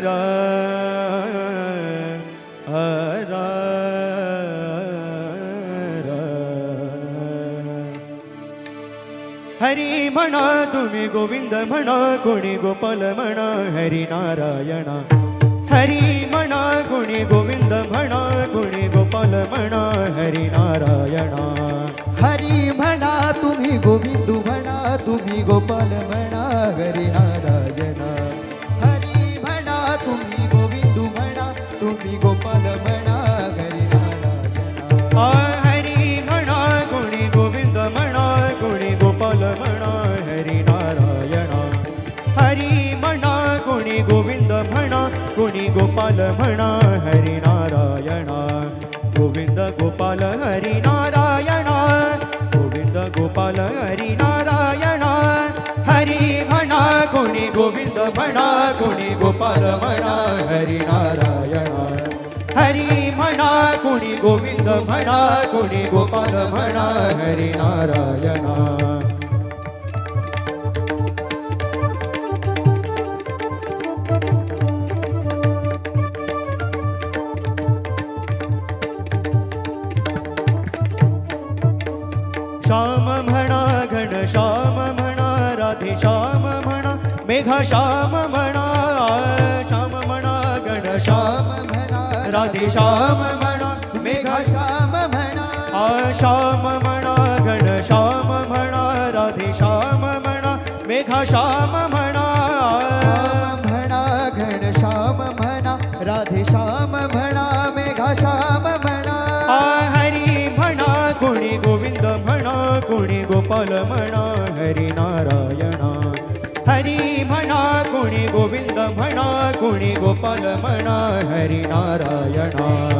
हरा म्हणा तुम्ही गोविंद म्हणा कोणी गोपाल म्हणा हरी नारायण। हरी म्हणा कोणी गोविंद म्हणा कोणी गोपाल म्हणा हरी नारायण। हरी म्हणा तुम्ही गोविंदू म्हणा तुम्ही गोपाल म्हणा हरी नारायण। म्हणा कोणी गोपाल म्हणा हरी नारायण हरी म्हणा कोणी गोविंद म्हणा कोणी गोपाल म्हणा हरी नारायण गोविंद गोपाल हरी नारायण गोविंद गोपाल हरी नारायण हरी म्हणा कोणी गोविंद म्हणा कोणी गोपाल म्हणा हरी नारायण हरी म्हणा कोणी गोविंद म्हणा कोणी गोपाल म्हणा हरी श्याम घन श्याम राधे श्याम म्हणा मेघा श्याम श्याम म्हणा श्याम राधे श्याम मेघा श्याम म्हणा आ श्याम म्हणा घन श्याम म्हणा राधे श्याम म्हणा मेघा श्याम म्हणा घन श्याम म्हणा राधे श्याम म्हणा मेघा श्याम म्हणा हरी म्हणा कोणी गोविंद म्हणा कोणी गोपाल म्हणा हरी नारायण। हरी म्हणा कोणी गोविंद म्हणा कोणी गोपाल म्हणा हरी नारायण।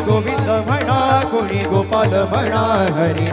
गोविंद म्हणा कोणी गोपाल हरि हरी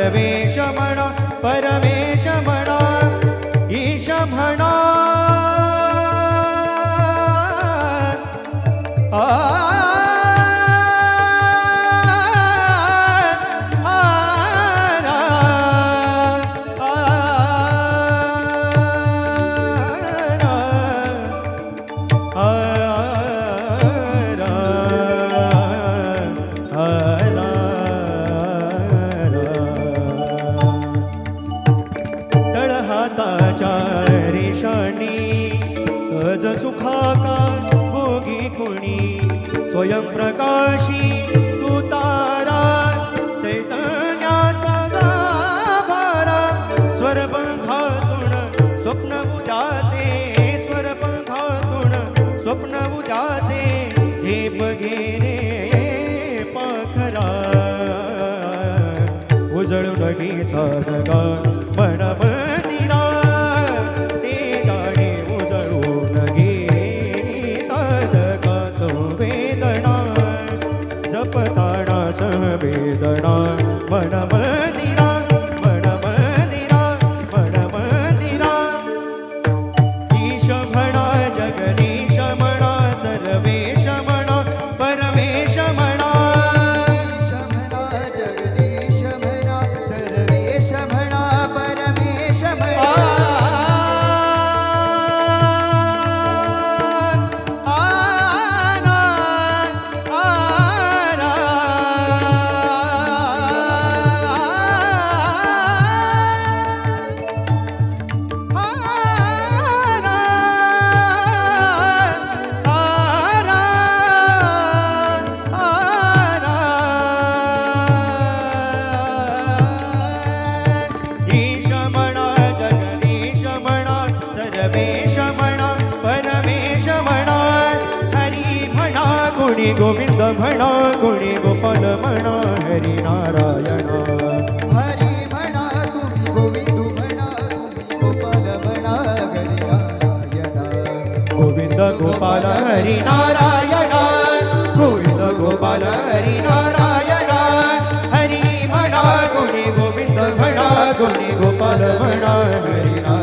सर्वेश म्हणा परमेश म्हणा ईश म्हणा सुखाका भोगी कुणी. स्वयंप्रकाशी तू तारा. चैतन्याचा गाभारा. स्वरपंखातून स्वप्न उद्याचे. स्वरपंखातून स्वप्न उद्याचे. झेप घेरे पाखरा. उजळून घे साधगा गुणी गोविंद म्हणा गुणी गोपाल म्हणा हरी नारायण. हरी म्हणा तुम्ही गोविंदू म्हणा तुम्ही गोपाल म्हणा हरी नारायण. गोविंद गोपाल हरी नारायण. गोविंद गोपाल हरी नारायण. हरी म्हणा गुणी गोविंद म्हणा गुणी गोपाल म्हणा हरी नारायण.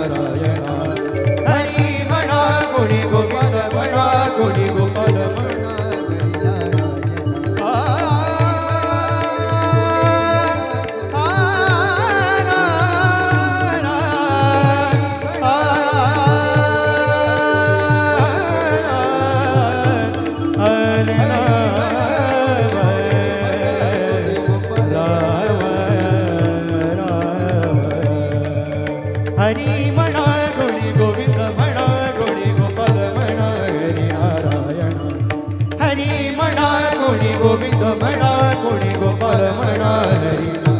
हरी म्हणा कोणी गोविंद म्हणा कोणी गोपाल म्हणा हरी